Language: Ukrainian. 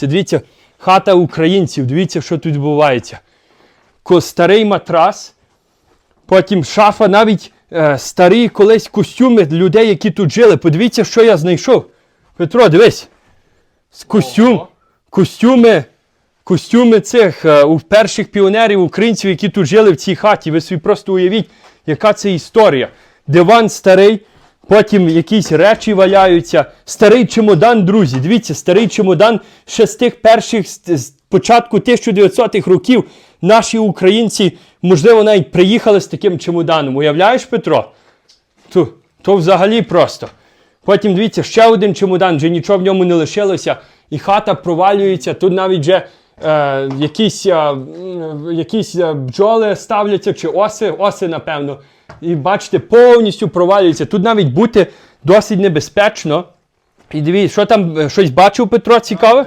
Це дивіться, хата українців, дивіться, що тут відбувається. Старий матрас, потім шафа, навіть е, старі колись костюми людей, які тут жили. Подивіться, що я знайшов. Петро, дивись. Костюм, костюми, костюми цих е, у перших піонерів українців, які тут жили в цій хаті. Ви собі просто уявіть, яка це історія. Диван старий, потім якісь речі валяються. Старий чемодан, друзі. Дивіться, старий чемодан ще з тих перших з, початку 1900-х років. Наші українці, можливо, навіть приїхали з таким чемоданом. Уявляєш, Петро? То, то взагалі просто. Потім дивіться, ще один чемодан, вже нічого в ньому не лишилося, і хата провалюється. Тут навіть вже е, якісь, е, якісь е, бджоли ставляться, чи оси, оси, напевно. І бачите, повністю провалюється. Тут навіть бути досить небезпечно. І дивіться, що там е, щось бачив Петро цікаве?